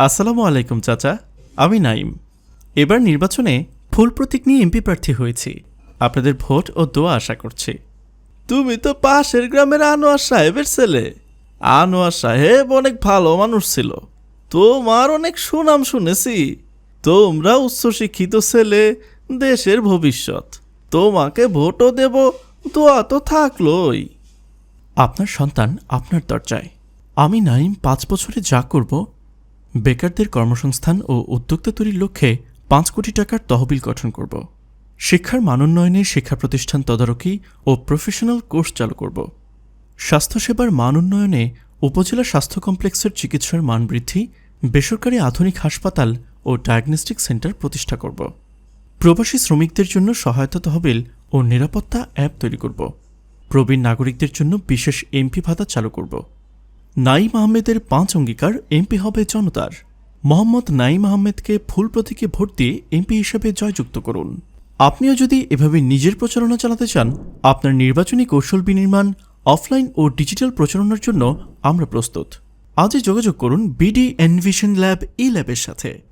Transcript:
আসসালামু আলাইকুম চাচা। আমি নাইম। এবার নির্বাচনে ফুল প্রতীক নিয়ে এমপি প্রার্থী হয়েছি। আপনাদের ভোট ও দোয়া আশা করছি। তুমি তো পাশের গ্রামের আনোয়ার সাহেবের ছেলে। আনোয়ার সাহেব অনেক ভালো মানুষ ছিল। তোমার অনেক সুনাম শুনেছি। তোমরা উচ্চশিক্ষিত ছেলে দেশের ভবিষ্যৎ। তোমাকে ভোটও দেব দোয়া তো থাকলোই। আপনার সন্তান আপনার দরজায়। আমি নাইম পাঁচ বছরে যা করব বেকারদের কর্মসংস্থান ও উদ্যোক্তা তৈরির লক্ষ্যে পাঁচ কোটি টাকার তহবিল গঠন করব। শিক্ষার মানোন্নয়নে শিক্ষা প্রতিষ্ঠান তদারকি ও প্রফেশনাল কোর্স চালু করব। স্বাস্থ্যসেবার মান উন্নয়নে উপজেলা স্বাস্থ্য কমপ্লেক্সের চিকিৎসার মান বৃদ্ধি, বেসরকারি আধুনিক হাসপাতাল ও ডায়াগনস্টিক সেন্টার প্রতিষ্ঠা করব। প্রবাসী শ্রমিকদের জন্য সহায়তা তহবিল ও নিরাপত্তা অ্যাপ তৈরি করব। প্রবীণ নাগরিকদের জন্য বিশেষ এমপি ভাতা চালু করব। নাইম আহমেদের পাঁচ অঙ্গীকার এমপি হবে জনতার। মোহাম্মদ নাইম আহমেদকে ফুল প্রতীকে ভোট দিয়ে এমপি হিসেবে জয়যুক্ত করুন। আপনিও যদি এভাবে নিজের প্রচারণা চালাতে চান, আপনার নির্বাচনী কৌশল বিনির্মাণ, অফলাইন ও ডিজিটাল প্রচারণার জন্য আমরা প্রস্তুত। আজই যোগাযোগ করুন বিডি এনভিশন ল্যাব ই ল্যাবের সাথে।